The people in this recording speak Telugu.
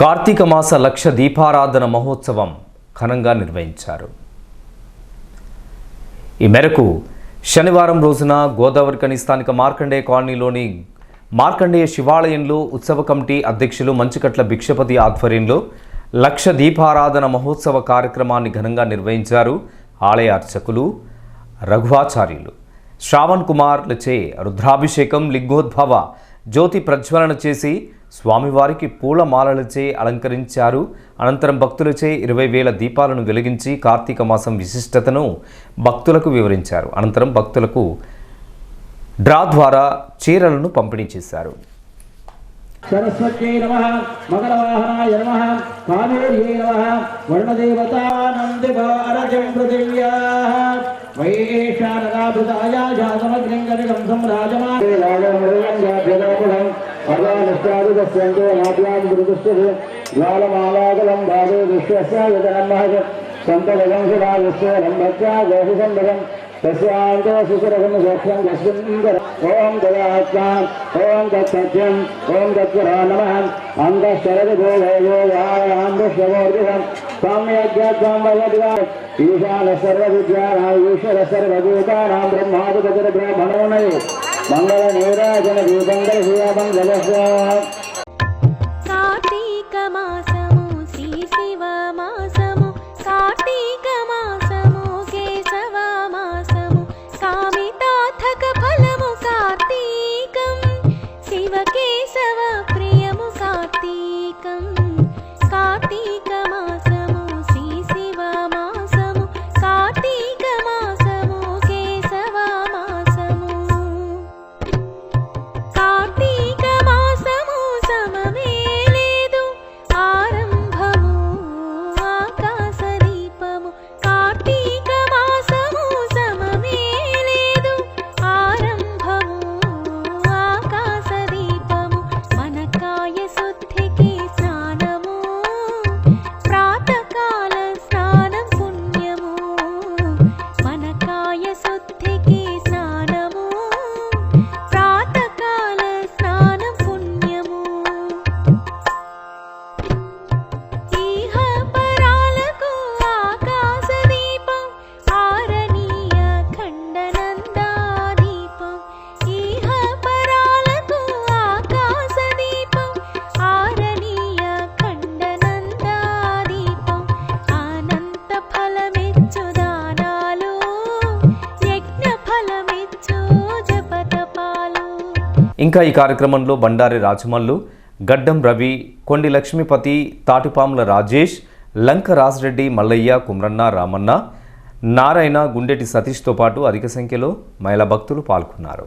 కార్తీక మాస లక్ష దీపారాధన మహోత్సవం ఘనంగా నిర్వహించారు. ఈ మేరకు శనివారం రోజున గోదావరికని స్థానిక మార్కండేయ కాలనీలోని మార్కండేయ శివాలయంలో ఉత్సవ కమిటీ అధ్యక్షులు మంచుకట్ల భిక్షపతి ఆధ్వర్యంలో లక్ష దీపారాధన మహోత్సవ కార్యక్రమాన్ని ఘనంగా నిర్వహించారు ఆలయ అర్చకులు రఘువాచార్యులు. శ్రావణ్ కుమార్లచే రుద్రాభిషేకం లింగోద్భవ జ్యోతి ప్రజ్వలన చేసి స్వామివారికి పూలమాలలచే అలంకరించారు. అనంతరం భక్తులచే ఇరవై వేల దీపాలను వెలిగించి కార్తీక మాసం విశిష్టతను భక్తులకు వివరించారు. అనంతరం భక్తులకు డ్రా ద్వారా చీరలను పంపిణీ చేశారు. సరస్వత్యై నమ మకరవాహనాయ నమ కావేర్యై నమ వర్ణదేవతానందిభారజం పృథివ్యా వైశానదాభృతాయ జాతమగ్నిం గణితం సంరాజమానం పదానుష్టాదిపశ్యంతో నాట్యాం గురుదుష్టది జ్వాలమాలాకలం భాగే విశ్వస్యాయుధనం మహజ సంతగం సురా విశ్వరం భక్త్యా గోహి సంభవం తస్యాంతో సుసురగం సోక్షం యస్మిందర ఓం దయాత్మా ఓం తత్సత్యం ఓం తత్పురా నమ అంతఃశరది భోగోయాయాంబుష్యమూర్తిహం సామ్యజ్ఞాత్వం వయద్వా ఈశాన సర్వవిద్యానాం ఈశ్వర సర్వభూతానాం బ్రహ్మాధిపతిర బ్రాహ్మణోనయే మంగళ నీరాజన కార్తీక మాసము శ్రీ శివ మాసము కార్తీక మాసము కేశవ మాసము ఫలము కార్తీకం శివ కేశవ ఇంకా ఈ కార్యక్రమంలో బండారి రాజమల్లు గడ్డం రవి కొండి లక్ష్మీపతి తాటిపాముల రాజేష్ లంక రాజరెడ్డి మల్లయ్య కుమ్రన్న రామన్న నారాయణ గుండెటి సతీష్తో పాటు అధిక సంఖ్యలో మహిళా భక్తులు పాల్గొన్నారు.